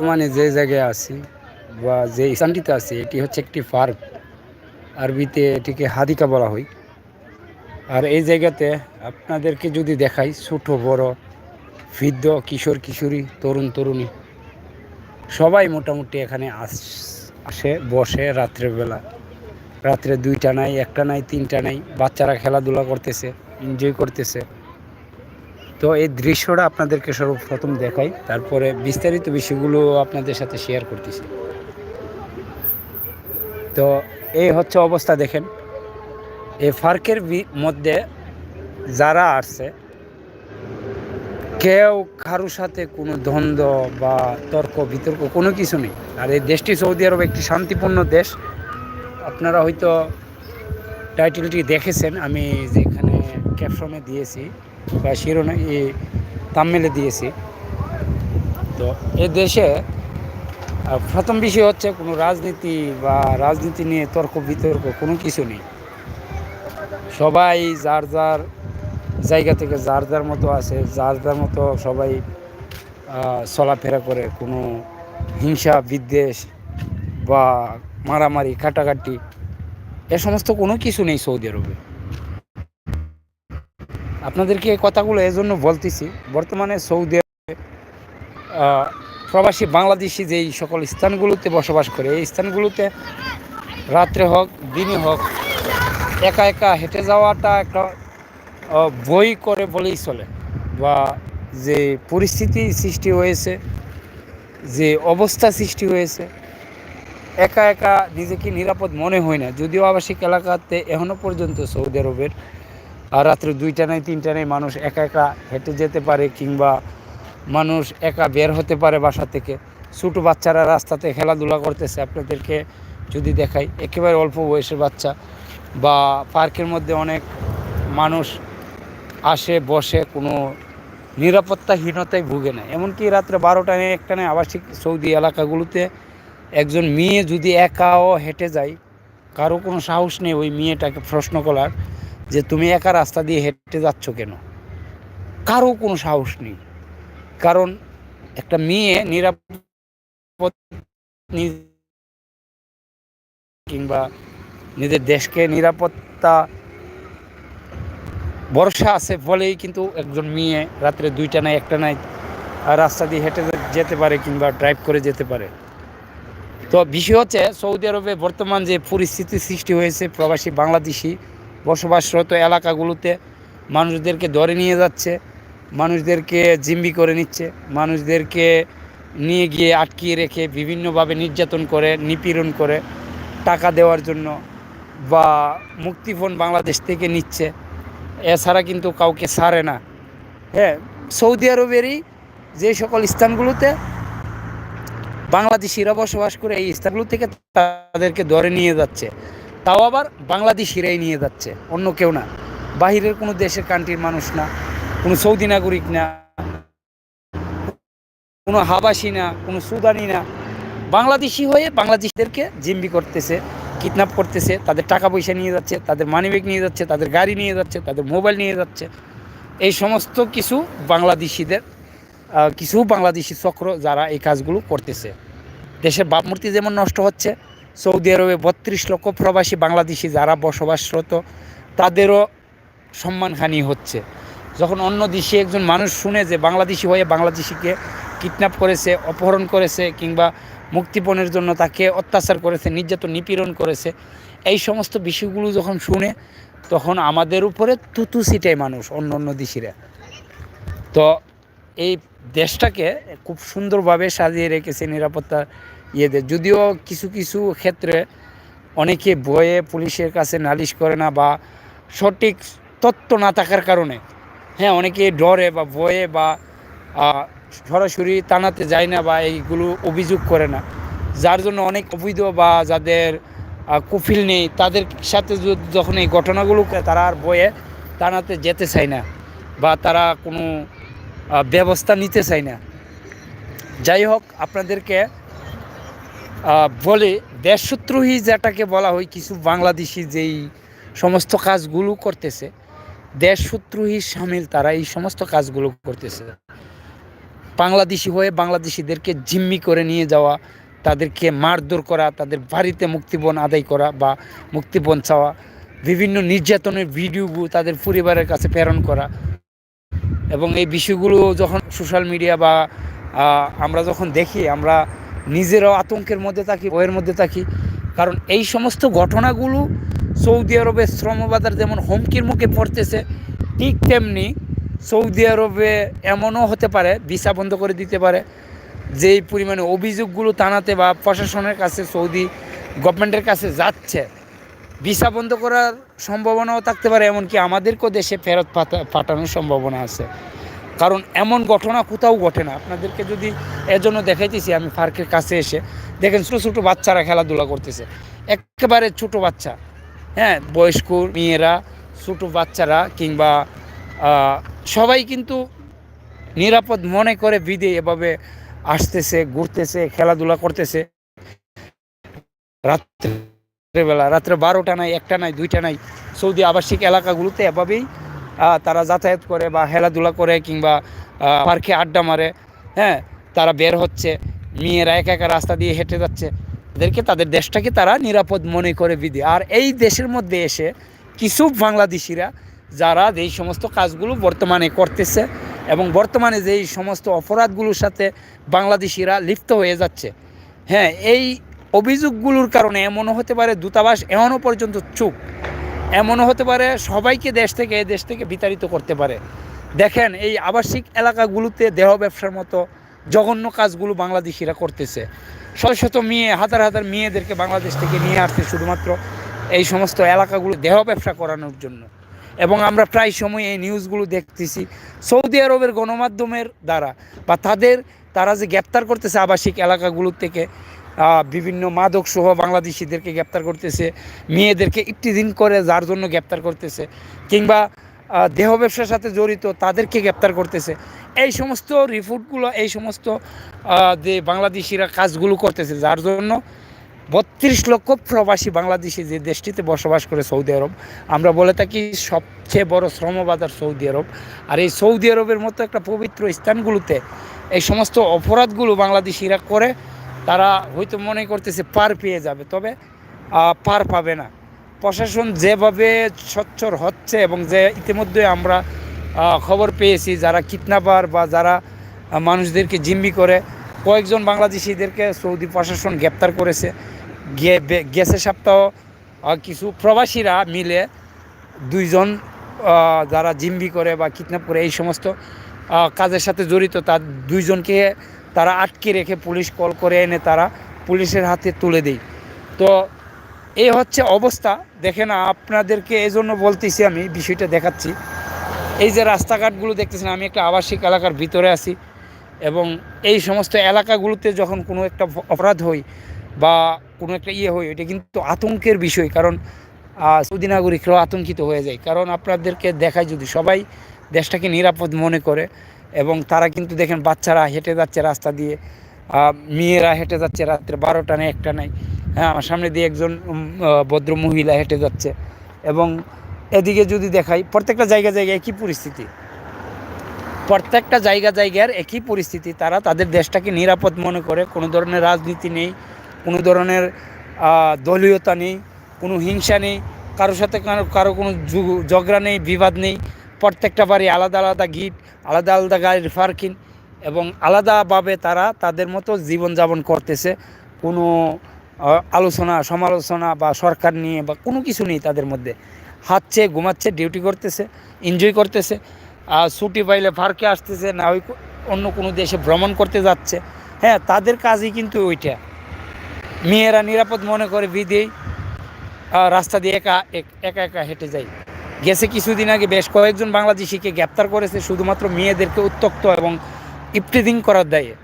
বর্তমানে যে জায়গায় আছি বা যে স্থানটিতে আছি, এটি হচ্ছে একটি পার্ক। আরবিতে এটিকে হাদিকা বলা হয়। আর এই জায়গাতে আপনাদেরকে যদি দেখাই, ছোট, বড়, বৃদ্ধ, কিশোর, কিশোরী, তরুণ, তরুণী, সবাই মোটামুটি এখানে আসে বসে রাত্রেবেলা। রাত্রে দুইটা নাই, একটা নাই, তিনটা নাই। বাচ্চারা খেলাধুলা করতেছে এনজয় করতেছে। তো এই দৃশ্যটা আপনাদেরকে সর্বপ্রথম দেখাই। তারপরে বিস্তারিত বিষয়গুলো আপনাদের সাথে শেয়ার করতেছি। তো এই হচ্ছে অবস্থা দেখেন। এই ফার্কের মধ্যে যারা আসছে, কেউ কারোর সাথে কোনো দ্বন্দ্ব বা তর্ক, বিতর্ক কোনো কিছু নেই। আর এই দেশটি সৌদি আরব একটি শান্তিপূর্ণ দেশ। আপনারা হয়তো টাইটেলটি দেখেছেন, আমি যেখানে ক্যাপশনে দিয়েছি। বা শিরোনা এই তামমেলে দিয়েছি। তো এ দেশে প্রথম বিষয় হচ্ছে কোনো রাজনীতি বা রাজনীতি নিয়ে তর্ক, বিতর্ক কোনো কিছু নেই। সবাই যার যার জায়গা থেকে যার যার মতো আছে, যার যার মতো সবাই চলাফেরা করে। কোনো হিংসা, বিদ্বেষ বা মারামারি কাটাকাটি এ সমস্ত কোনো কিছু নেই সৌদি আরবে। আপনাদেরকে এই কথাগুলো এজন্য বলতেছি, বর্তমানে সৌদি আরবে প্রবাসী বাংলাদেশি যেই সকল স্থানগুলোতে বসবাস করে, এই স্থানগুলোতে রাত্রে হোক, দিনে হোক, একা একা হেঁটে যাওয়াটা একটা বই করে বলেই চলে। বা যে পরিস্থিতি সৃষ্টি হয়েছে, যে অবস্থা সৃষ্টি হয়েছে, একা একা নিজেকে নিরাপদ মনে হয় না। যদিও আবাসিক এলাকাতে এখনও পর্যন্ত সৌদি আরবের আর রাত্রে দুইটা নাই, তিনটা নাই মানুষ একা একা হেঁটে যেতে পারে কিংবা মানুষ একা বের হতে পারে বাসা থেকে। ছোটো বাচ্চারা রাস্তাতে খেলাধুলা করতেছে। আপনাদেরকে যদি দেখাই, একেবারে অল্প বয়সের বাচ্চা বা পার্কের মধ্যে অনেক মানুষ আসে, বসে, কোনো নিরাপত্তাহীনতায় ভুগে না। এমনকি রাত্রে বারোটা নেই, একটা নেই, আবাসিক সৌদি এলাকাগুলোতে একজন মেয়ে যদি একাও হেঁটে যায়, কারও কোনো সাহস নেই ওই মেয়েটাকে প্রশ্ন করার। যে তুমি একা রাস্তা দিয়ে হেঁটে যাচ্ছ কেন? কারও কোনো সাহস নেই। কারণ একটা মেয়ে নিরাপদ কিংবা নিজের দেশকে নিরাপত্তা ভরসা আছে বলেই কিন্তু একজন মেয়ে রাত্রে দুইটা নাই, একটা নাই রাস্তা দিয়ে হেঁটে যেতে পারে কিংবা ড্রাইভ করে যেতে পারে। তো বিষয় হচ্ছে সৌদি আরবে বর্তমান যে পরিস্থিতি সৃষ্টি হয়েছে, প্রবাসী বাংলাদেশি বসবাসরত এলাকাগুলোতে মানুষদেরকে ধরে নিয়ে যাচ্ছে, মানুষদেরকে জিম্বি করে নিচ্ছে, মানুষদেরকে নিয়ে গিয়ে আটকিয়ে রেখে বিভিন্নভাবে নির্যাতন করে, নিপীড়ন করে টাকা দেওয়ার জন্য বা মুক্তিপণ বাংলাদেশ থেকে নিচ্ছে। এছাড়া কিন্তু কাউকে সারে না। হ্যাঁ সৌদি আরবেরই যে সকল স্থানগুলোতে বাংলাদেশিরা বসবাস করে, এই স্থানগুলো থেকে তাদেরকে ধরে নিয়ে যাচ্ছে। তাও আবার বাংলাদেশিরাই নিয়ে যাচ্ছে, অন্য কেউ না। বাহিরের কোনো দেশের কান্ট্রির মানুষ না, কোনো সৌদি নাগরিক না, কোনো হাবাসি না, কোনো সুদানি না। বাংলাদেশি হয়ে বাংলাদেশিদেরকে জিম্বি করতেছে কিডন্যাপ করতেছে, তাদের টাকা পয়সা নিয়ে যাচ্ছে, তাদের মানিব্যাগ নিয়ে যাচ্ছে, তাদের গাড়ি নিয়ে যাচ্ছে, তাদের মোবাইল নিয়ে যাচ্ছে। এই সমস্ত কিছু বাংলাদেশিদের কিছু বাংলাদেশি চক্র যারা এই কাজগুলো করতেছে। দেশের বাপমূর্তি যেমন নষ্ট হচ্ছে সৌদি আরবে বত্রিশ লক্ষ প্রবাসী বাংলাদেশি যারা বসবাসরত, তাদেরও সম্মানহানি হচ্ছে। যখন অন্য দেশে একজন মানুষ শুনে যে বাংলাদেশি হয়ে বাংলাদেশিকে কিডন্যাপ করেছে, অপহরণ করেছে কিংবা মুক্তিপণের জন্য তাকে অত্যাচার করেছে, নির্যাতন, নিপীড়ন করেছে, এই সমস্ত বিষয়গুলো যখন শুনে, তখন আমাদের উপরে তুতু সিটায় মানুষ, অন্য অন্য দেশিরা। তো এই দেশটাকে খুব সুন্দরভাবে সাজিয়ে রেখেছে নিরাপত্তা ইয়েদের। যদিও কিছু কিছু ক্ষেত্রে অনেকে বয়ে পুলিশের কাছে নালিশ করে না বা সঠিক তথ্য না থাকার কারণে। হ্যাঁ অনেকে ডরে বা ভয়ে বা সরাসরি টানাতে যায় না বা এইগুলো অভিযোগ করে না। যার জন্য অনেক অবৈধ বা যাদের কুফিল নেই, তাদের সাথে যখন এই ঘটনাগুলোকে তারা আর বয়ে টানাতে যেতে চায় না বা তারা কোনো ব্যবস্থা নিতে চায় না। যাই হোক, আপনাদেরকে বলে দেশশত্রুহী যেটাকে বলা হয়, কিছু বাংলাদেশি যেই সমস্ত কাজগুলো করতেছে দেশশত্রুহী সামিল তারা এই সমস্ত কাজগুলো করতেছে। বাংলাদেশি হয়ে বাংলাদেশিদেরকে জিম্মি করে নিয়ে যাওয়া, তাদেরকে মারধর করা, তাদের বাড়িতে মুক্তিপণ আদায় করা বা মুক্তিপণ চাওয়া, বিভিন্ন নির্যাতনের ভিডিওগুলো তাদের পরিবারের কাছে প্রেরণ করা। এবং এই বিষয়গুলো যখন সোশ্যাল মিডিয়া বা আমরা যখন দেখি, আমরা নিজেরাও আতঙ্কের মধ্যে থাকি ওয়ের মধ্যে থাকি। কারণ এই সমস্ত ঘটনাগুলো সৌদি আরবে শ্রমবাজার যেমন হুমকির মুখে পড়তেছে, ঠিক তেমনি সৌদি আরবে এমনও হতে পারে, ভিসা বন্ধ করে দিতে পারে, যেই পরিমাণে অভিযোগগুলো টানাতে বা প্রশাসনের কাছে, সৌদি গভর্নমেন্টের কাছে যাচ্ছে, ভিসা বন্ধ করার সম্ভাবনাও থাকতে পারে, এমনকি আমাদেরকেও দেশে ফেরত পাঠা- পাঠানোর সম্ভাবনা আছে। কারণ এমন ঘটনা কোথাও ঘটে না। আপনাদেরকে যদি এজন্য দেখাইতেছি, আমি পার্কের কাছে এসে দেখেন ছোটো ছোটো বাচ্চারা খেলাধুলা করতেছে। একেবারে ছোট বাচ্চা। হ্যাঁ বয়স্ক মেয়েরা, ছোটো বাচ্চারা কিংবা সবাই কিন্তু নিরাপদ মনে করে বিদে এভাবে আসতেছে, ঘুরতেছে, খেলাধুলা করতেছে। রাত্রেবেলা, রাত্রে বারোটা নাই, একটা নাই, দুইটা নাই। সৌদি আবাসিক এলাকাগুলোতে এভাবেই তারা যাতায়াত করে বা খেলাধুলা করে কিংবা পার্কে আড্ডা মারে হ্যাঁ তারা বের হচ্ছে, মেয়েরা একা একা রাস্তা দিয়ে হেঁটে যাচ্ছে। তাদেরকে তাদের দেশটাকে তারা নিরাপদ মনে করে বিধি আর এই দেশের মধ্যে এসে কিছু বাংলাদেশিরা, যারা এই সমস্ত কাজগুলো বর্তমানে করতেছে এবং বর্তমানে যেই সমস্ত অপরাধগুলোর সাথে বাংলাদেশিরা লিপ্ত হয়ে যাচ্ছে হ্যাঁ এই অভিযোগগুলোর কারণে এমনও হতে পারে, দূতাবাস এমনও পর্যন্ত চুপ। এমনও হতে পারে সবাইকে দেশ থেকে দেশ থেকে বিতাড়িত করতে পারে। দেখেন, এই আবাসিক এলাকাগুলোতে দেহ ব্যবসার মতো জঘন্য কাজগুলো বাংলাদেশিরা করতেছে। শত শত মেয়ে, হাজার হাজার মেয়েদেরকে বাংলাদেশ থেকে নিয়ে আসছে শুধুমাত্র এই সমস্ত এলাকাগুলো দেহ ব্যবসা করানোর জন্য। এবং আমরা প্রায় সময় এই নিউজগুলো দেখতেছি সৌদি আরবের গণমাধ্যমের দ্বারা, বা তাদের, তারা যে গ্রেপ্তার করতেছে আবাসিক এলাকাগুলো থেকে বিভিন্ন মাদক সহ বাংলাদেশিদেরকে গ্রেপ্তার করতেছে, মেয়েদেরকে একটি দিন করে যার জন্য গ্রেপ্তার করতেছে, কিংবা দেহ ব্যবসার সাথে জড়িত তাদেরকে গ্রেপ্তার করতেছে। এই সমস্ত রিপোর্টগুলো, এই সমস্ত যে বাংলাদেশিরা কাজগুলো করতেছে, যার জন্য বত্রিশ লক্ষ প্রবাসী বাংলাদেশি যে দেশটিতে বসবাস করে সৌদি আরব, আমরা বলে থাকি সবচেয়ে বড় শ্রমবাজার সৌদি আরব। আর এই সৌদি আরবের মতো একটা পবিত্র স্থানগুলোতে এই সমস্ত অপরাধগুলো বাংলাদেশিরা করে তারা হয়তো মনে করতেছে পার পেয়ে যাবে, তবে পার পাবে না। প্রশাসন যেভাবে সচ্ছর হচ্ছে এবং যে ইতিমধ্যে আমরা খবর পেয়েছি যারা কিডন্যাপার বা যারা মানুষদেরকে জিম্মি করে, কয়েকজন বাংলাদেশিদেরকে সৌদি প্রশাসন গ্রেপ্তার করেছে। গেছে সপ্তাহ কিছু প্রবাসীরা মিলে দুইজন যারা জিম্বি করে বা কিডন্যাপ করে এই সমস্ত কাজের সাথে জড়িত, তার দুইজনকে তারা আটকে রেখে পুলিশ কল করে এনে তারা পুলিশের হাতে তুলে দেয়। তো এই হচ্ছে অবস্থা। দেখেন, আপনাদেরকে এই জন্য বলতেছি আমি, বিষয়টা দেখাচ্ছি। এই যে রাস্তাঘাটগুলো দেখতেছেন, আমি একটা আবাসিক এলাকার ভিতরে আছি এবং এই সমস্ত এলাকাগুলোতে যখন কোনো একটা অপরাধ হয় বা কোনো একটা ইয়ে হয়, এটা কিন্তু আতঙ্কের বিষয়। কারণ সৌদি নাগরিকরাও আতঙ্কিত হয়ে যায়। কারণ আপনাদেরকে দেখায় যদি সবাই দেশটাকে নিরাপদ মনে করে এবং তারা কিন্তু দেখেন বাচ্চারা হেঁটে যাচ্ছে রাস্তা দিয়ে মেয়েরা হেঁটে যাচ্ছে রাত্রে বারোটা নেই, একটা নাই। হ্যাঁ আমার সামনে দিয়ে একজন ভদ্র মহিলা হেঁটে যাচ্ছে। এবং এদিকে যদি দেখাই, প্রত্যেকটা জায়গা জায়গায় একই পরিস্থিতি। প্রত্যেকটা জায়গা জায়গার একই পরিস্থিতি। তারা তাদের দেশটাকে নিরাপদ মনে করে, কোনো ধরনের রাজনীতি নেই, কোনো ধরনের দলীয়তা নেই, কোনো হিংসা নেই কারোর সাথে কারও কোনো ঝগড়া নেই, বিবাদ নেই। প্রত্যেকটা বাড়ি আলাদা আলাদা গিট আলাদা আলাদা গাড়ির পার্কিং এবং আলাদাভাবে তারা তাদের মতো জীবনযাপন করতেছে। কোনো আলোচনা, সমালোচনা বা সরকার নিয়ে বা কোনো কিছু নেই তাদের মধ্যে। হাঁটছে, ঘুমাচ্ছে, ডিউটি করতেছে, এনজয় করতেছে। আর ছুটি পাইলে পার্কে আসতেছে, না ওই অন্য কোনো দেশে ভ্রমণ করতে যাচ্ছে। হ্যাঁ তাদের কাজই কিন্তু ওইটা। মেয়েরা নিরাপদ মনে করে বিদেই রাস্তা দিয়ে এক- একা একা হেঁটে যায়। গেছে কিছুদিন আগে বেশ কয়েকজন বাংলাদেশিকে গ্রেপ্তার করেছে, শুধুমাত্র মেয়েদেরকে উত্তক্ত এবং ইফটিজিং করার দায়ে।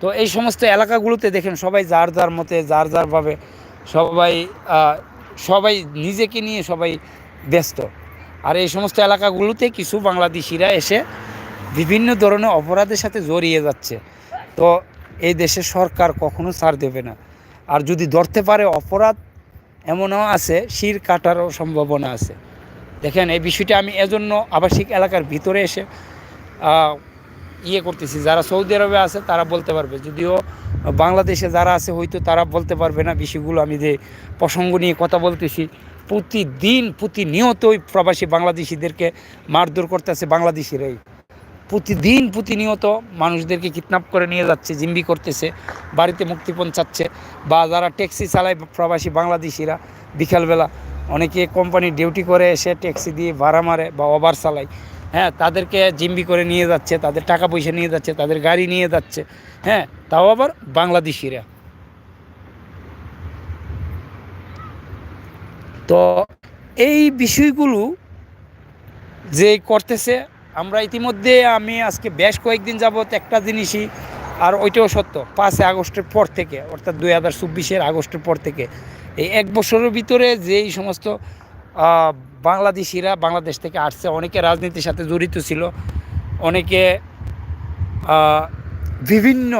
তো এই সমস্ত এলাকাগুলোতে দেখেন সবাই যার যার মতে, যার যারভাবে সবাই সবাই নিজেকে নিয়ে সবাই ব্যস্ত। আর এই সমস্ত এলাকাগুলোতে কিছু বাংলাদেশিরা এসে বিভিন্ন ধরনের অপরাধের সাথে জড়িয়ে যাচ্ছে। তো এই দেশে সরকার কখনো ছাড় দেবে না। আর যদি ধরতে পারে অপরাধ, এমনও আছে, শির কাটারও সম্ভাবনা আছে। দেখেন, এই বিষয়টা আমি এজন্য আবাসিক এলাকার ভিতরে এসে ইয়ে করতেছি। যারা সৌদি আরবে আছে, তারা বলতে পারবে। যদিও বাংলাদেশে যারা আছে, হয়তো তারা বলতে পারবে না বিষয়গুলো। আমি যে প্রসঙ্গ নিয়ে কথা বলতেছি, প্রতিদিন, প্রতিনিয়তই প্রবাসী বাংলাদেশিদেরকে মারধর করতেছে বাংলাদেশিরাই। প্রতিদিন প্রতিনিয়ত মানুষদেরকে কিডন্যাপ করে নিয়ে যাচ্ছে জিম্বি করতেছে, বাড়িতে মুক্তিপণ চাচ্ছে বা যারা ট্যাক্সি চালায় প্রবাসী বাংলাদেশিরা বিকালবেলা অনেকে কোম্পানি ডিউটি করে এসে ট্যাক্সি দিয়ে ভাড়া মারে বা ওভার চালায়। হ্যাঁ তাদেরকে জিম্বি করে নিয়ে যাচ্ছে, তাদের টাকা পয়সা নিয়ে যাচ্ছে, তাদের গাড়ি নিয়ে যাচ্ছে। হ্যাঁ তাও আবার বাংলাদেশিরা। তো এই বিষয়গুলো যে করতেছে, আমরা ইতিমধ্যে আমি আজকে বেশ কয়েকদিন যাবৎ একটা জিনিসই আর ওইটাও সত্য, পাঁচই আগস্টের পর থেকে, অর্থাৎ দুই হাজার চব্বিশের আগস্টের পর থেকে। এই এক বছরের ভিতরে যেই সমস্ত বাংলাদেশিরা বাংলাদেশ থেকে আসছে, অনেকে রাজনীতির সাথে জড়িত ছিল, অনেকে বিভিন্ন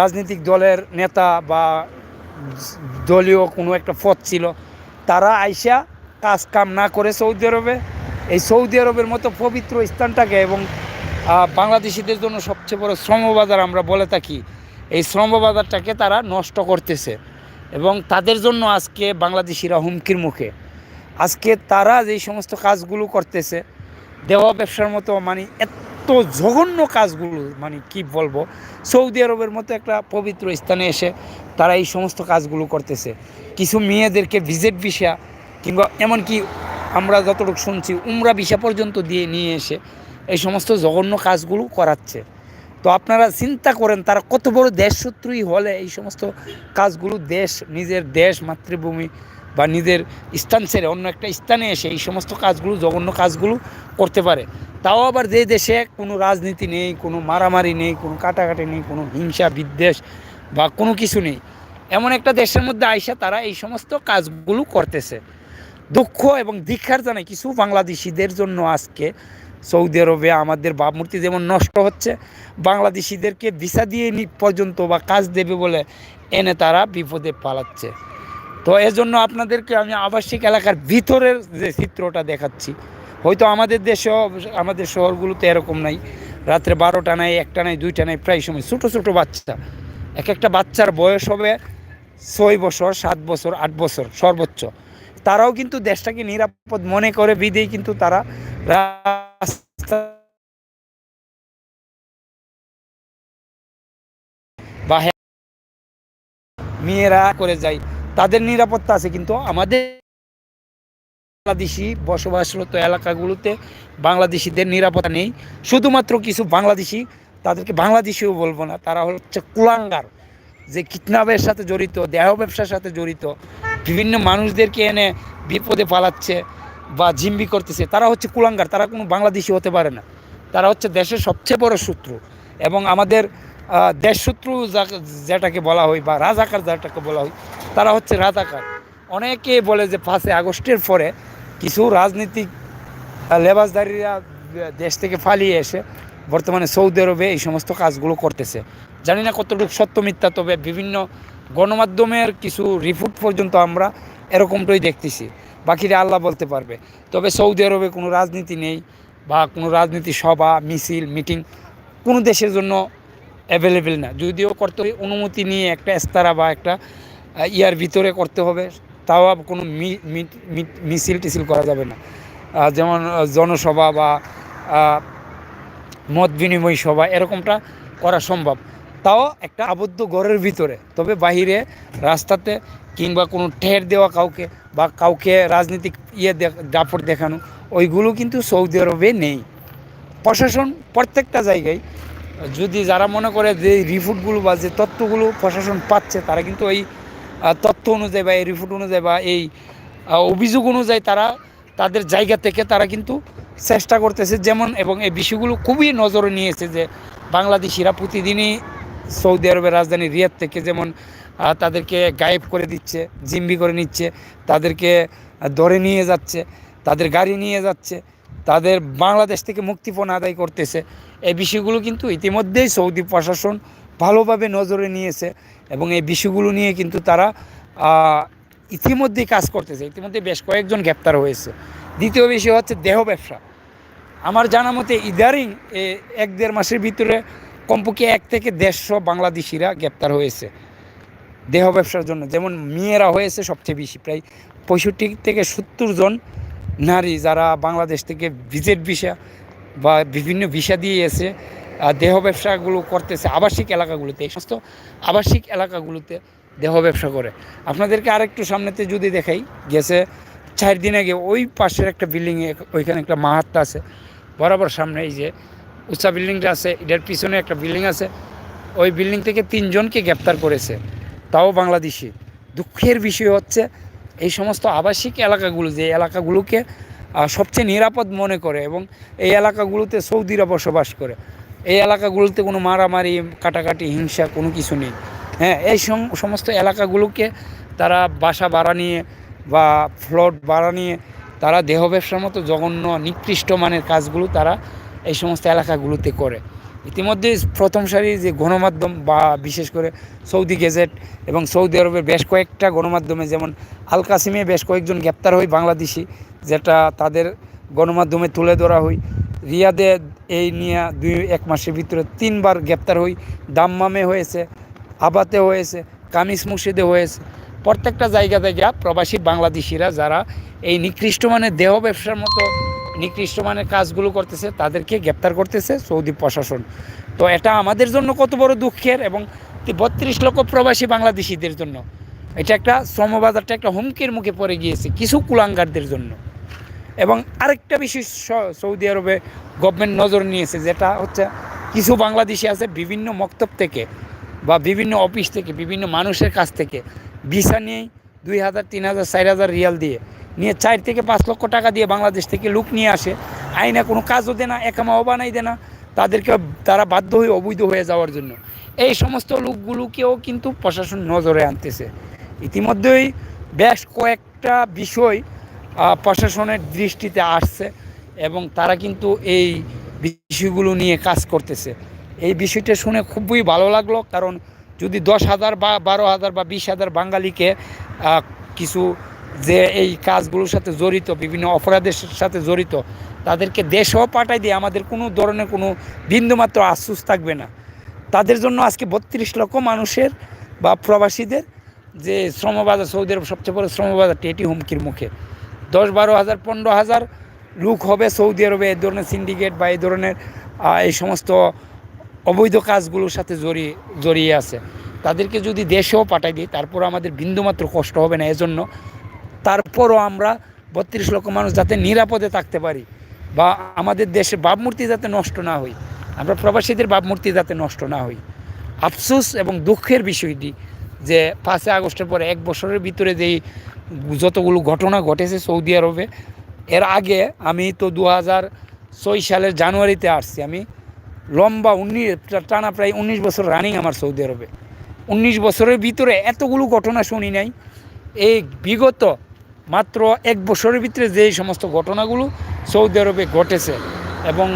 রাজনৈতিক দলের নেতা বা দলীয় কোনো একটা পদ ছিল, তারা আইসা কাজ কাম না করে সৌদি আরবে। এই সৌদি আরবের মতো পবিত্র স্থানটাকে এবং বাংলাদেশিদের জন্য সবচেয়ে বড় শ্রমবাজার আমরা বলে থাকি, এই শ্রমবাজারটাকে তারা নষ্ট করতেছে এবং তাদের জন্য আজকে বাংলাদেশিরা হুমকির মুখে। আজকে তারা যেই সমস্ত কাজগুলো করতেছে, দেওয়া ব্যবসার মতো মানে এত জঘন্য কাজগুলো মানে কি বলব, সৌদি আরবের মতো একটা পবিত্র স্থানে এসে তারা এই সমস্ত কাজগুলো করতেছে। কিছু মেয়েদেরকে ভিজিট ভিসা কিংবা এমনকি আমরা যতটুকু শুনছি, উমরা ভিসা পর্যন্ত দিয়ে নিয়ে এসে এই সমস্ত জঘন্য কাজগুলো করাচ্ছে। তো আপনারা চিন্তা করেন, তারা কত বড় দেশ শত্রুই হলে এই সমস্ত কাজগুলো দেশ, নিজের দেশ, মাতৃভূমি বা নিজের স্থান ছেড়ে অন্য একটা স্থানে এসে এই সমস্ত কাজগুলো, জঘন্য কাজগুলো করতে পারে। তাও আবার যে দেশে কোনো রাজনীতি নেই, কোনো মারামারি নেই, কোনো কাটাকাটি নেই, কোনো হিংসা, বিদ্বেষ বা কোনো কিছু নেই, এমন একটা দেশের মধ্যে আইসা তারা এই সমস্ত কাজগুলো করতেছে। দুঃখ এবং দীক্ষার জানাই কিছু বাংলাদেশিদের জন্য আজকে সৌদি আরবে আমাদের ভাবমূর্তি যেমন নষ্ট হচ্ছে, বাংলাদেশিদেরকে ভিসা দিয়ে পর্যন্ত বা কাজ দেবে বলে এনে তারা বিপদে পালাচ্ছে। তো এজন্য আপনাদেরকে আমি আবাসিক এলাকার ভিতরের যে চিত্রটা দেখাচ্ছি, হয়তো আমাদের দেশেও, আমাদের শহরগুলোতে এরকম নাই। রাত্রে বারোটা নাই, একটা নাই, দুইটা নাই, প্রায় সময় ছোটো ছোটো বাচ্চা। এক একটা বাচ্চার বয়স হবে ছয় বছর, সাত বছর, আট বছর সর্বোচ্চ। তারাও কিন্তু দেশটাকে নিরাপদ মনে করে বিদেই কিন্তু তারা বা মেয়েরা করে যায়। তাদের নিরাপত্তা আছে, কিন্তু আমাদের বাংলাদেশি বসবাসরত এলাকাগুলোতে বাংলাদেশিদের নিরাপত্তা নেই। শুধুমাত্র কিছু বাংলাদেশি, তাদেরকে বাংলাদেশিও বলব না, তারা হচ্ছে কুলাঙ্গার, যে কিডন্যাপের সাথে জড়িত, দেহ ব্যবসার সাথে জড়িত। বিভিন্ন মানুষদেরকে এনে বিপদে পালাচ্ছে বা জিম্বি করতেছে। তারা হচ্ছে কুলাঙ্গার তারা কোনো বাংলাদেশি হতে পারে না। তারা হচ্ছে দেশের সবচেয়ে বড় শত্রু এবং আমাদের আহ, দেশ শত্রু যা- যেটাকে বলা হয় বা রাজাকার যেটাকে বলা হয় তারা হচ্ছে রাজাকার। অনেকে বলে যে পাঁচই আগস্টের পরে কিছু রাজনীতিক লেবাসদারিরা দেশ থেকে পালিয়ে এসে বর্তমানে সৌদি আরবে এই সমস্ত কাজগুলো করতেছে। জানি না কতটুকু সত্য মিথ্যা তবে বিভিন্ন গণমাধ্যমের কিছু রিপোর্ট পর্যন্ত আমরা এরকমটাই দেখতেছি। বাকিরা আল্লাহ বলতে পারবে। তবে সৌদি আরবে কোনো রাজনীতি নেই বা কোনো রাজনীতি সভা, মিছিল, মিটিং কোনো দেশের জন্য অ্যাভেলেবেল না। যদিও করতে অনুমতি নিয়ে একটা এস্তারা বা একটা ইয়ার ভিতরে করতে হবে, তাও কোনো মিছিল টিছিল করা যাবে না। যেমন জনসভা বা মত বিনিময় সভা এরকমটা করা সম্ভব। তাও একটা আবদ্ধ ঘরের ভিতরে। তবে বাহিরে রাস্তাতে কিংবা কোনো ঠের দেওয়া কাউকে বা কাউকে রাজনীতিক ইয়ে দাপট দেখানো ওইগুলো কিন্তু সৌদি আরবে নেই। প্রশাসন প্রত্যেকটা জায়গায় যদি যারা মনে করে যে রিপোর্টগুলো বা যে তথ্যগুলো প্রশাসন পাচ্ছে তারা কিন্তু আহ, তথ্য অনুযায়ী বা এই রিপোর্ট অনুযায়ী বা এই অভিযোগ অনুযায়ী তারা তাদের জায়গা থেকে তারা কিন্তু চেষ্টা করতেছে। যেমন এবং এই বিষয়গুলো খুবই নজরে নিয়েছে যে বাংলাদেশিরা প্রতিদিনই সৌদি আরবের রাজধানী রিয়াদ থেকে যেমন তাদেরকে গায়েব করে দিচ্ছে, জিম্বি করে নিচ্ছে, তাদেরকে ধরে নিয়ে যাচ্ছে, তাদের গাড়ি নিয়ে যাচ্ছে, তাদের বাংলাদেশ থেকে মুক্তিপণ আদায় করতেছে। এই বিষয়গুলো কিন্তু ইতিমধ্যেই সৌদি প্রশাসন ভালোভাবে নজরে নিয়েছে এবং এই বিষয়গুলো নিয়ে কিন্তু তারা ইতিমধ্যেই কাজ করতেছে। ইতিমধ্যে বেশ কয়েকজন গ্রেপ্তার হয়েছে। দ্বিতীয় বিষয় হচ্ছে দেহ ব্যবসা। আমার জানা মতে ইদারিং এ এক দেড় মাসের ভিতরে কমপক্ষে এক থেকে দেড়শো বাংলাদেশিরা গ্রেপ্তার হয়েছে দেহ ব্যবসার জন্য। যেমন মেয়েরা হয়েছে সবচেয়ে বেশি, প্রায় পঁয়ষট্টি থেকে সত্তর জন নারী যারা বাংলাদেশ থেকে ভিজিট ভিসা বা বিভিন্ন ভিসা দিয়ে এসে দেহ ব্যবসাগুলো করতেছে আবাসিক এলাকাগুলোতে। এই সমস্ত আবাসিক এলাকাগুলোতে দেহ ব্যবসা করে। আপনাদেরকে আরেকটু সামনেতে যদি দেখাই, গেছে চার দিন আগে ওই পাশের একটা বিল্ডিংয়ে ওইখানে একটা মাহাত্মা আছে। বরাবর সামনে এই যে উঁচা বিল্ডিংটা আছে, এটার পিছনে একটা বিল্ডিং আছে। ওই বিল্ডিং থেকে তিনজনকে গ্রেপ্তার করেছে, তাও বাংলাদেশি। দুঃখের বিষয় হচ্ছে, এই সমস্ত আবাসিক এলাকাগুলো, যে এলাকাগুলোকে সবচেয়ে নিরাপদ মনে করে এবং এই এলাকাগুলোতে সৌদিরা বসবাস করে, এই এলাকাগুলোতে কোনো মারামারি, কাটাকাটি, হিংসা কোনো কিছু নেই। হ্যাঁ এই সম- সমস্ত এলাকাগুলোকে তারা বাসা ভাড়া নিয়ে বা ফ্লট ভাড়া নিয়ে, তারা দেহ ব্যবসার মতো জঘন্য, নিকৃষ্ট মানের কাজগুলো তারা এই সমস্ত এলাকাগুলোতে করে। ইতিমধ্যে প্রথম সারির যে গণমাধ্যম বা বিশেষ করে সৌদি গেজেট এবং সৌদি আরবের বেশ কয়েকটা গণমাধ্যমে, যেমন আল কাসিমে বেশ কয়েকজন গ্রেপ্তার হয় বাংলাদেশি, যেটা তাদের গণমাধ্যমে তুলে ধরা হয়। রিয়াদে এই নিয়ে দুই, এক মাসের ভিতরে তিনবার গ্রেপ্তার হই। দাম্মামে হয়েছে, আবাতে হয়েছে কামিস মুর্শিদে হয়েছে। প্রত্যেকটা জায়গা থেকে প্রবাসী বাংলাদেশিরা যারা এই নিকৃষ্ট মানের দেহ ব্যবসার মতো নিকৃষ্ট মানের কাজগুলো করতেছে, তাদেরকে গ্রেপ্তার করতেছে সৌদি প্রশাসন। তো এটা আমাদের জন্য কত বড় দুঃখের এবং বত্রিশ লক্ষ প্রবাসী বাংলাদেশিদের জন্য। এটা একটা শ্রমবাজারটা একটা হুমকির মুখে পড়ে গিয়েছে কিছু কুলাঙ্গারদের জন্য। এবং আরেকটা বিষয় সৌদি আরবে গভর্নমেন্ট নজর নিয়েছে, যেটা হচ্ছে কিছু বাংলাদেশি আছে বিভিন্ন মক্তব থেকে বা বিভিন্ন অফিস থেকে, বিভিন্ন মানুষের কাছ থেকে ভিসা নিয়েই দুই হাজার, তিন হাজার, চার হাজার রিয়াল দিয়ে নিয়ে চার থেকে পাঁচ লক্ষ টাকা দিয়ে বাংলাদেশ থেকে লোক নিয়ে আসে। আইনা কোনো কাজও দেয় না একামাও বানাই দেয় না। তাদেরকে তারা বাধ্য হয়ে অবৈধ হয়ে যাওয়ার জন্য। এই সমস্ত লোকগুলোকেও কিন্তু প্রশাসন নজরে আনতেছে। ইতিমধ্যেই বেশ কয়েকটা বিষয় প্রশাসনের দৃষ্টিতে আসছে এবং তারা কিন্তু এই বিষয়গুলো নিয়ে কাজ করতেছে। এই বিষয়টা শুনে খুবই ভালো লাগল, কারণ যদি দশ হাজার বা বারো হাজার বা বিশ হাজার বাঙালিকে কিছু যে এই কাজগুলোর সাথে জড়িত, বিভিন্ন অপরাধের সাথে জড়িত, তাদেরকে দেশেও পাঠাই দিয়ে আমাদের কোনো ধরনের কোনো বিন্দুমাত্র আশ্বাস থাকবে না। তাদের জন্য আজকে বত্রিশ লক্ষ মানুষের বা প্রবাসীদের যে শ্রমবাজার সৌদি আরব সবচেয়ে বড় শ্রমবাজারটি, এটি হুমকির মুখে। দশ বারো হাজার, পনেরো হাজার লোক হবে সৌদি আরবে এই ধরনের সিন্ডিকেট বা এই ধরনের এই সমস্ত অবৈধ কাজগুলোর সাথে জড়িয়ে জড়িয়ে আছে। তাদেরকে যদি দেশেও পাঠাই দিই তারপর আমাদের বিন্দুমাত্র কষ্ট হবে না। এজন্য তারপরও আমরা বত্রিশ লক্ষ মানুষ যাতে নিরাপদে থাকতে পারি বা আমাদের দেশের ভাবমূর্তি যাতে নষ্ট না হই আমরা প্রবাসীদের ভাবমূর্তি যাতে নষ্ট না হই আফসোস এবং দুঃখের বিষয়টি যে পাঁচই আগস্টের পরে এক বছরের ভিতরে যেই যতগুলো ঘটনা ঘটেছে সৌদি আরবে, এর আগে আমি তো দু হাজার ছয় সালের জানুয়ারিতে আসছি আমি, লম্বা উনিশ, টানা প্রায় উনিশ বছর রানিং আমার সৌদি আরবে। উনিশ বছরের ভিতরে এতগুলো ঘটনা শুনি নাই, এই বিগত মাত্র এক বছরের ভিতরে যে সমস্ত ঘটনাগুলো সৌদি আরবে ঘটেছে এবং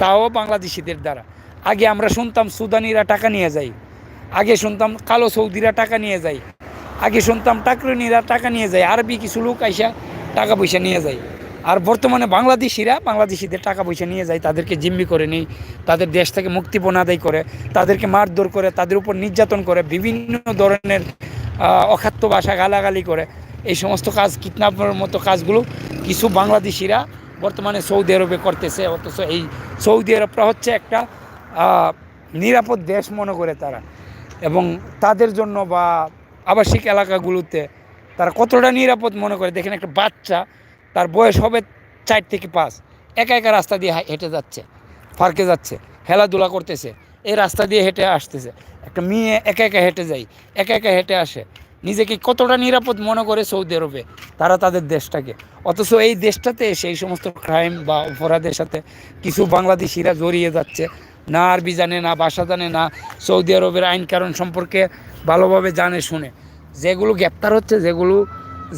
তাও বাংলাদেশিদের দ্বারা। আগে আমরা শুনতাম সুদানিরা টাকা নিয়ে যায়, আগে শুনতাম কালো সৌদিরা টাকা নিয়ে যায়, আগে শুনতাম টাকরনিরা টাকা নিয়ে যায়, আরবি কিছু লোক আইসা টাকা পয়সা নিয়ে যায়। আর বর্তমানে বাংলাদেশিরা বাংলাদেশিদের টাকা পয়সা নিয়ে যায়, তাদেরকে জিম্মি করে নেই, তাদের দেশ থেকে মুক্তিপণ আদায় করে, তাদেরকে মারধর করে, তাদের উপর নির্যাতন করে, বিভিন্ন ধরনের অখাদ্য ভাষা গালাগালি করে। এই সমস্ত কাজ কিডন্যাপের মতো কাজগুলো কিছু বাংলাদেশিরা বর্তমানে সৌদি আরবে করতেছে, অথচ এই সৌদি আরবটা হচ্ছে একটা নিরাপদ দেশ মনে করে তারা। এবং তাদের জন্য বা আবাসিক এলাকাগুলোতে তারা কতটা নিরাপদ মনে করে? দেখেন একটা বাচ্চা, তার বয়স হবে চার থেকে পাঁচ। একা একা রাস্তা দিয়ে হেঁটে যাচ্ছে ফার্কে যাচ্ছে, খেলাধুলা করতেছে, এই রাস্তা দিয়ে হেঁটে আসতেছে। একটা মেয়ে একা একা হেঁটে যায়, একা একা হেঁটে আসে। নিজেকে কতটা নিরাপদ মনে করে সৌদি আরবে, তারা তাদের দেশটাকে। অথচ এই দেশটাতে সেই সমস্ত ক্রাইম বা অপরাধের সাথে কিছু বাংলাদেশিরা জড়িয়ে যাচ্ছে। না আরবি জানে, না ভাষা জানে, না সৌদি আরবের আইন কারণ সম্পর্কে ভালোভাবে জানে, শুনে। যেগুলো গ্রেপ্তার হচ্ছে, যেগুলো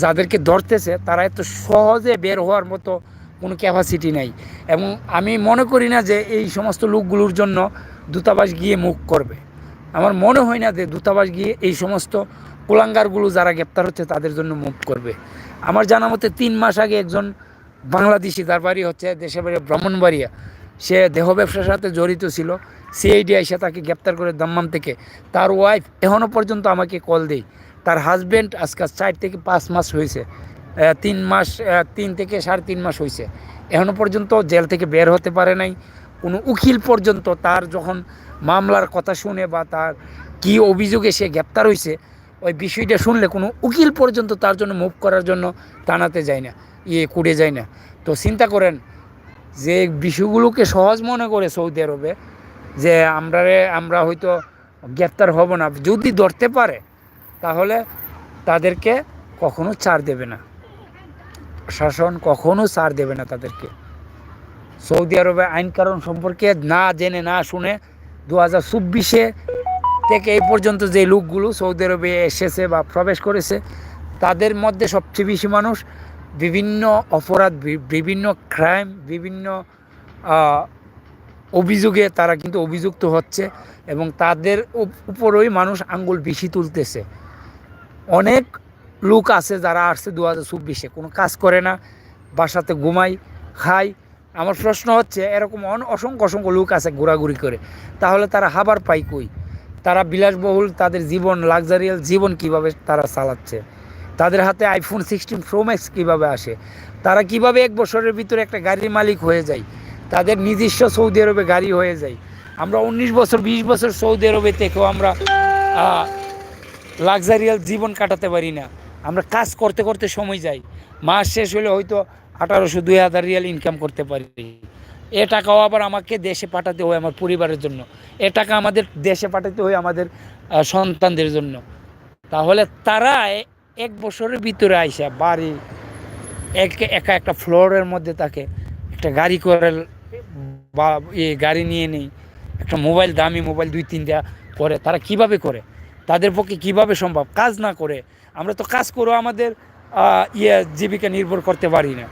যাদেরকে ধরতেছে, তারা এত সহজে বের হওয়ার মতো কোনো ক্যাপাসিটি নাই। এবং আমি মনে করি না যে এই সমস্ত লোকগুলোর জন্য দূতাবাস গিয়ে মুখ করবে। আমার মনে হয় না যে দূতাবাস গিয়ে এই সমস্ত কুলাঙ্গারগুলো যারা গ্রেপ্তার হচ্ছে তাদের জন্য মুভ করবে। আমার জানা মতে তিন মাস আগে একজন বাংলাদেশি, তার বাড়ি হচ্ছে দেশের বাড়ি ব্রাহ্মণবাড়িয়া, সে দেহ ব্যবসার সাথে জড়িত ছিল। সিআইডি এসে তাকে গ্রেপ্তার করে দাম্মাম থেকে। তার ওয়াইফ এখনও পর্যন্ত আমাকে কল দেয় তার হাজব্যান্ড আজকে চার থেকে পাঁচ মাস হয়েছে। তিন মাস তিন থেকে সাড়ে তিন মাস হয়েছে। এখনও পর্যন্ত জেল থেকে বের হতে পারে নাই। কোনো উকিল পর্যন্ত তার যখন মামলার কথা শুনে বা তার কি অভিযোগে সে গ্রেপ্তার হয়েছে ওই বিষয়টা শুনলে কোনো উকিল পর্যন্ত তার জন্য মুভ করার জন্য টানাতে যায় না ইয়ে কুড়ে যায় না। তো চিন্তা করেন যে বিষয়গুলোকে সহজ মনে করে সৌদি আরবে যে আমরা আমরা হয়তো গ্রেপ্তার হব না। যদি ধরতে পারে, তাহলে তাদেরকে কখনো ছাড় দেবে না। শাসন কখনো ছাড় দেবে না তাদেরকে। সৌদি আরবে আইন কারণ সম্পর্কে না জেনে, না শুনে দু হাজার চব্বিশে থেকে এই পর্যন্ত যে লোকগুলো সৌদি আরবে এসেছে বা প্রবেশ করেছে, তাদের মধ্যে সবচেয়ে বেশি মানুষ বিভিন্ন অপরাধ বিভিন্ন ক্রাইম বিভিন্ন অভিযোগে তারা কিন্তু অভিযুক্ত হচ্ছে এবং তাদের উপ- উপরেই মানুষ আঙ্গুল বেশি তুলতেছে। অনেক লোক আছে যারা আসছে দু হাজার চব্বিশে, কোনো কাজ করে না, বাসাতে ঘুমাই খাই আমার প্রশ্ন হচ্ছে, এরকম অন- অসংখ্য অসংখ্য লোক আছে ঘোরাঘুরি করে, তাহলে তারা হাবার পাই কই? তারা বিলাসবহুল, তাদের জীবন লাক্সারিয়াল জীবন কীভাবে তারা চালাচ্ছে? তাদের হাতে আইফোন সিক্সটিন প্রো ম্যাক্স কীভাবে আসে? তারা কীভাবে এক বছরের ভিতরে একটা গাড়ির মালিক হয়ে যায়? তাদের নিজস্ব সৌদি আরবে গাড়ি হয়ে যায়। আমরা উনিশ বছর, বিশ বছর সৌদি আরবে থেকেও আমরা লাক্সারিয়াল জীবন কাটাতে পারি না। আমরা কাজ করতে করতে সময় যাই। মাস শেষ হলে হয়তো আঠারোশো, দুই হাজার রিয়াল ইনকাম করতে পারি। এ টাকাও আবার আমাকে দেশে পাঠাতে হয় আমার পরিবারের জন্য। এ টাকা আমাদের দেশে পাঠাতে হয় আমাদের সন্তানদের জন্য। তাহলে তারা এক বছরের ভিতরে আইসা বাড়ি এক একা একটা ফ্লোরের মধ্যে থাকে, একটা গাড়ি করে বা ইয়ে গাড়ি নিয়ে নেই, একটা মোবাইল, দামি মোবাইল দুই তিনটা করে, তারা কীভাবে করে? তাদের পক্ষে কীভাবে সম্ভব? কাজ না করে। আমরা তো কাজ করেও আমাদের ইয়ে জীবিকা নির্ভর করতে পারি না।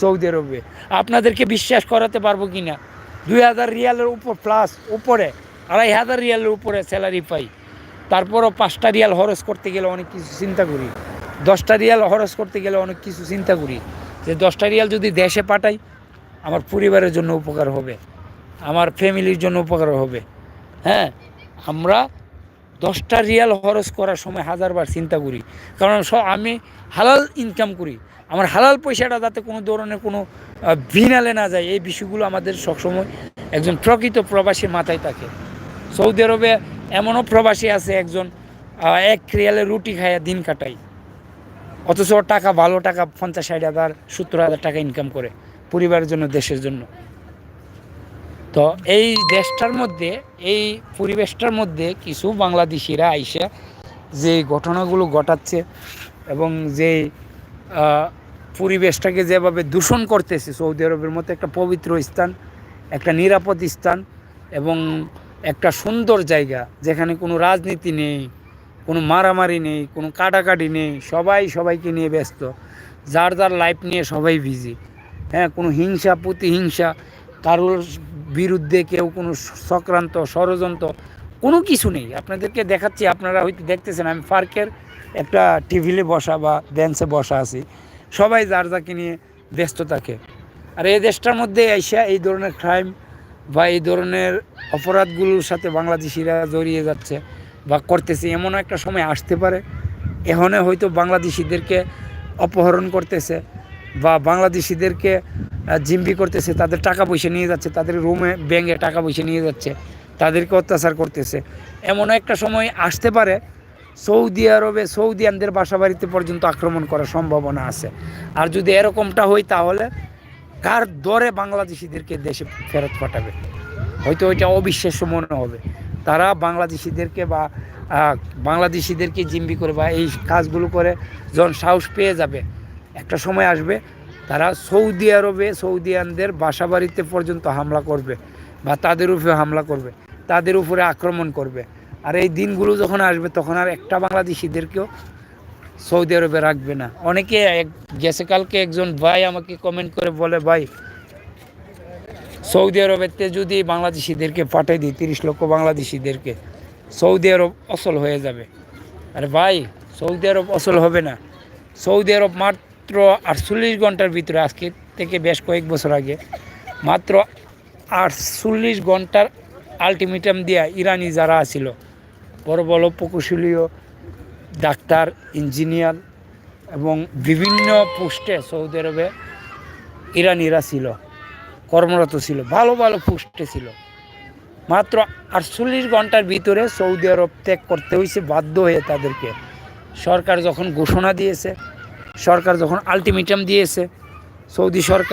সৌদি আরবে। আপনাদেরকে বিশ্বাস করাতে পারব কি না দুই হাজার রিয়ালের উপর প্লাস উপরে, আড়াই হাজার রিয়ালের উপরে স্যালারি পাই। তারপরও পাঁচটা রিয়াল খরচ করতে গেলে অনেক কিছু চিন্তা করি। দশটা রিয়াল খরচ করতে গেলে অনেক কিছু চিন্তা করি। যে দশটা রিয়াল যদি দেশে পাঠাই, আমার পরিবারের জন্য উপকার হবে। আমার ফ্যামিলির জন্য উপকার হবে। হ্যাঁ আমরা দশটা রিয়াল খরচ করার সময় হাজারবার চিন্তা করি। কারণ আমি হালাল ইনকাম করি। আমার হালাল পয়সাটা যাতে কোনো ধরনের কোনো বিনালে না যায়, এই বিষয়গুলো আমাদের সবসময় একজন প্রকৃত প্রবাসীর মাথায় থাকে। সৌদি আরবে এমনও প্রবাসী আছে একজন এক রিয়ালে রুটি খাইয়া দিন কাটায়। অথচ টাকা ভালো টাকা, পঞ্চাশ ষাট হাজার, সত্তর হাজার টাকা ইনকাম করে পরিবারের জন্য, দেশের জন্য। তো এই দেশটার মধ্যে, এই পরিবেশটার মধ্যে কিছু বাংলাদেশিরা আইসা যে ঘটনাগুলো ঘটাচ্ছে এবং যে পরিবেশটাকে যেভাবে দূষণ করতেছে সৌদি আরবের মতো একটা পবিত্র স্থান, একটা নিরাপদ স্থান এবং একটা সুন্দর জায়গা যেখানে কোনো রাজনীতি নেই, কোনো মারামারি নেই, কোনো কাটাকাটি নেই, সবাই সবাইকে নিয়ে ব্যস্ত, যার যার লাইফ নিয়ে সবাই বিজি হ্যাঁ কোনো হিংসা, প্রতিহিংসা, কারোর বিরুদ্ধে কেউ কোনো সক্রান্ত ষড়যন্ত্র, কোনো কিছু নেই। আপনাদেরকে দেখাচ্ছি, আপনারা হয়তো দেখতেছেন, আমি পার্কের একটা টিভিলে বসা বা বেঞ্চে বসা আছি। সবাই যার যাকে নিয়ে ব্যস্ত থাকে। আর এই দেশটার মধ্যে এসে এই ধরনের ক্রাইম বা এই ধরনের অপরাধগুলোর সাথে বাংলাদেশিরা জড়িয়ে যাচ্ছে বা করতেছে, এমন একটা সময় আসতে পারে। এখানে হয়তো বাংলাদেশিদেরকে অপহরণ করতেছে বা বাংলাদেশিদেরকে জিম্বি করতেছে, তাদের টাকা পয়সা নিয়ে যাচ্ছে, তাদের রুমে ব্যাঙ্কে টাকা পয়সা নিয়ে যাচ্ছে, তাদেরকে অত্যাচার করতেছে। এমন একটা সময় আসতে পারে সৌদি আরবে সৌদিয়ানদের বাসা বাড়িতে পর্যন্ত আক্রমণ করার সম্ভাবনা আছে। আর যদি এরকমটা হয় তাহলে কার দরে বাংলাদেশিদেরকে দেশে ফেরত পাঠাবে? হয়তো ওইটা অবিশ্বাস্য মনে হবে। তারা বাংলাদেশিদেরকে বা বাংলাদেশিদেরকে জিম্বি করে বা এই কাজগুলো করে যখন সাহস পেয়ে যাবে, একটা সময় আসবে তারা সৌদি আরবে সৌদিয়ানদের বাসা বাড়িতে পর্যন্ত হামলা করবে বা তাদের উপরে হামলা করবে, তাদের উপরে আক্রমণ করবে। আর এই দিনগুলো যখন আসবে, তখন আর একটা বাংলাদেশিদেরকেও সৌদি আরবে রাখবে না। অনেকে এক গেছে কালকে একজন ভাই আমাকে কমেন্ট করে বলে, ভাই, সৌদি আরবেতে যদি বাংলাদেশিদেরকে পাঠিয়ে দিই, তিরিশ লক্ষ বাংলাদেশিদেরকে, সৌদি আরব অসল হয়ে যাবে। আরে ভাই, সৌদি আরব অসল হবে না। সৌদি আরব মাত্র আটচল্লিশ ঘণ্টার ভিতরে, আজকে থেকে বেশ কয়েক বছর আগে, মাত্র আটচল্লিশ ঘণ্টার আলটিমেটাম দিয়া ইরানি যারা আছিল বড় বড় প্রকৌশলীয় ডাক্তার, ইঞ্জিনিয়ার এবং বিভিন্ন পোস্টে সৌদি আরবে ইরানিরা ছিল, কর্মরত ছিল, ভালো ভালো পোস্টে ছিল। মাত্র আটচল্লিশ ঘণ্টার ভিতরে সৌদি আরব ত্যাগ করতে হয়েছে বাধ্য হয়ে তাদেরকে। সরকার যখন ঘোষণা দিয়েছে, সরকার যখন আলটিমেটাম দিয়েছে, সৌদি সরকার